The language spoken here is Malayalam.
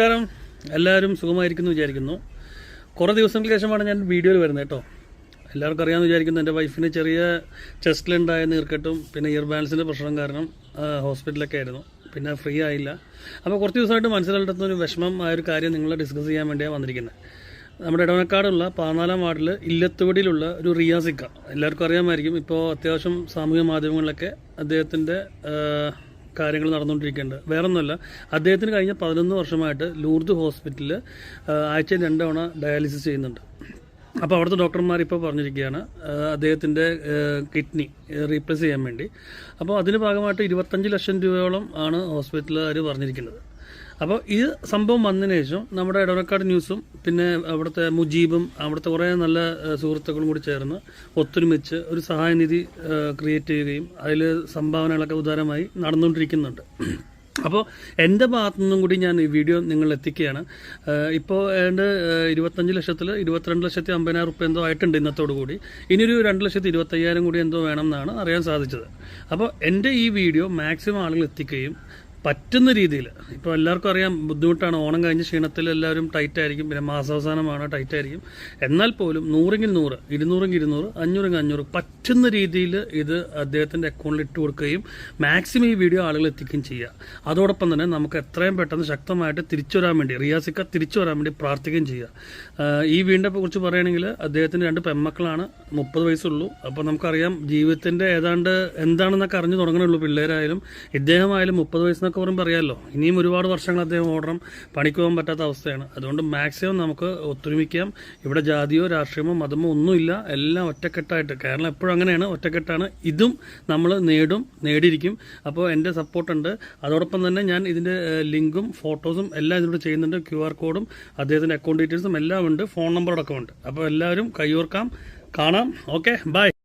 നമസ്കാരം. എല്ലാവരും സുഖമായിരിക്കുന്നു വിചാരിക്കുന്നു. കുറേ ദിവസങ്ങൾക്ക് ശേഷമാണ് ഞാൻ വീഡിയോയിൽ വരുന്നത് കേട്ടോ. എല്ലാവർക്കും അറിയാമെന്ന് വിചാരിക്കുന്നു. എന്റെ വൈഫിന് ചെറിയ ചെസ്റ്റിലുണ്ടായ നീർക്കെട്ടും പിന്നെ ഇയർ ബാലൻസിന്റെ പ്രശ്നം കാരണം ഹോസ്പിറ്റലൊക്കെ ആയിരുന്നു. പിന്നെ ഫ്രീ ആയില്ല. അപ്പോൾ കുറച്ച് ദിവസമായിട്ട് മനസ്സിലായിട്ട് ഒരു വിഷമം ആ ഒരു കാര്യം നിങ്ങളെ ഡിസ്കസ് ചെയ്യാൻ വേണ്ടിയാണ് വന്നിരിക്കുന്നത് നമ്മുടെ ഇടവനക്കാടുള്ള പതിനാലാം വാർഡിൽ ഇല്ലത്തുവടിയിലുള്ള ഒരു റിയാസിക്ക എല്ലാവർക്കും അറിയാമായിരിക്കും. ഇപ്പോൾ അത്യാവശ്യം സാമൂഹ്യ മാധ്യമങ്ങളിലൊക്കെ അദ്ദേഹത്തിന്റെ കാര്യങ്ങൾ നടന്നുകൊണ്ടിരിക്കുന്നുണ്ട്. വേറൊന്നുമല്ല അദ്ദേഹത്തിന് കഴിഞ്ഞ പതിനൊന്ന് വർഷമായിട്ട് ലൂർദ് ഹോസ്പിറ്റലിൽ ആഴ്ചയിൽ രണ്ട് തവണ ഡയാലിസിസ് ചെയ്യുന്നുണ്ട്. അപ്പോൾ അവിടുത്തെ ഡോക്ടർമാർ ഇപ്പോൾ പറഞ്ഞിരിക്കുകയാണ് അദ്ദേഹത്തിന്റെ കിഡ്നി റീപ്ലേസ് ചെയ്യാൻ വേണ്ടി. അപ്പോൾ അതിന് ഭാഗമായിട്ട് ഇരുപത്തഞ്ച് ലക്ഷം രൂപയോളം ആണ് ഹോസ്പിറ്റലുകാർ പറഞ്ഞിരിക്കുന്നത്. അപ്പോൾ ഈ സംഭവം വന്നതിന് ശേഷം നമ്മുടെ ഇടവക്കാട് ന്യൂസും പിന്നെ അവിടുത്തെ മുജീബും അവിടുത്തെ കുറേ നല്ല സുഹൃത്തുക്കളും കൂടി ചേർന്ന് ഒത്തൊരുമിച്ച് ഒരു സഹായനിധി ക്രിയേറ്റ് ചെയ്യുകയും അതിൽ സംഭാവനകളൊക്കെ ഉദാരമായി നടന്നുകൊണ്ടിരിക്കുന്നുണ്ട്. അപ്പോൾ എന്റെ ഭാഗത്തു നിന്നും കൂടി ഞാൻ ഈ വീഡിയോ നിങ്ങൾ എത്തിക്കുകയാണ്. ഇപ്പോൾ ഏതാണ്ട് ഇരുപത്തഞ്ച് ലക്ഷത്തിൽ ഇരുപത്തിരണ്ട് ലക്ഷത്തി അമ്പതിനായിരം റുപ്യ എന്തോ ആയിട്ടുണ്ട് ഇന്നത്തോടു കൂടി. ഇനിയൊരു രണ്ട് ലക്ഷത്തി ഇരുപത്തയ്യായിരം കൂടി എന്തോ വേണം എന്നാണ് അറിയാൻ സാധിച്ചത്. അപ്പോൾ എന്റെ ഈ വീഡിയോ മാക്സിമം ആളുകൾ എത്തിക്കുകയും പറ്റുന്ന രീതിയിൽ. ഇപ്പോൾ എല്ലാവർക്കും അറിയാം ബുദ്ധിമുട്ടാണ്. ഓണം കഴിഞ്ഞ് ക്ഷീണത്തിൽ എല്ലാവരും ടൈറ്റ് ആയിരിക്കും. പിന്നെ മാസാവസാനമാണ് ടൈറ്റ് ആയിരിക്കും. എന്നാൽ പോലും നൂറെങ്കിൽ നൂറ് ഇരുന്നൂറെങ്കിൽ ഇരുന്നൂറ് അഞ്ഞൂറെങ്കിൽ അഞ്ഞൂറ് പറ്റുന്ന രീതിയിൽ ഇത് അദ്ദേഹത്തിന്റെ അക്കൗണ്ടിൽ ഇട്ട് കൊടുക്കുകയും മാക്സിമം ഈ വീഡിയോ ആളുകൾ എത്തിക്കുകയും ചെയ്യുക. അതോടൊപ്പം തന്നെ നമുക്ക് എത്രയും പെട്ടെന്ന് ശക്തമായിട്ട് തിരിച്ചു വരാൻ വേണ്ടി റിയാസിക്ക തിരിച്ചു വരാൻ വേണ്ടി പ്രാർത്ഥിക്കുകയും ചെയ്യുക. ഈ വീടിനെ കുറിച്ച് പറയുകയാണെങ്കിൽ അദ്ദേഹത്തിന് രണ്ട് പെമ്മക്കളാണ് മുപ്പത് വയസ്സുള്ളൂ. അപ്പോൾ നമുക്കറിയാം ജീവിതത്തിന്റെ ഏതാണ്ട് എന്താണെന്നൊക്കെ അറിഞ്ഞു തുടങ്ങണുള്ളൂ പിള്ളേരായാലും ഇദ്ദേഹമായാലും മുപ്പത് വയസ്സെന്നൊക്കെ പറയുമ്പോൾ അറിയാമല്ലോ ഇനിയും ഒരുപാട് വർഷങ്ങൾ അദ്ദേഹം ഓടണം പണിക്ക് പോകാൻ പറ്റാത്ത അവസ്ഥയാണ്. അതുകൊണ്ട് മാക്സിമം നമുക്ക് ഒത്തൊരുമിക്കാം. ഇവിടെ ജാതിയോ രാഷ്ട്രീയമോ മതമോ ഒന്നുമില്ല. എല്ലാം ഒറ്റക്കെട്ടായിട്ട്. കേരളം എപ്പോഴും അങ്ങനെയാണ് ഒറ്റക്കെട്ടാണ്. ഇതും നമ്മൾ നേടും നേടിയിരിക്കും. അപ്പോൾ എന്റെ സപ്പോർട്ടുണ്ട്. അതോടൊപ്പം തന്നെ ഞാൻ ഇതിന്റെ ലിങ്കും ഫോട്ടോസും എല്ലാം ഇതിനോട് ചെയ്യുന്നുണ്ട്. ക്യു ആർ കോഡും അദ്ദേഹത്തിന്റെ അക്കൗണ്ട് ഡീറ്റെയിൽസും എല്ലാം ഉണ്ട്. ഫോൺ നമ്പറടക്കമുണ്ട്. അപ്പോൾ എല്ലാവരും കൈയോർക്കാം കാണാം. Okay bye.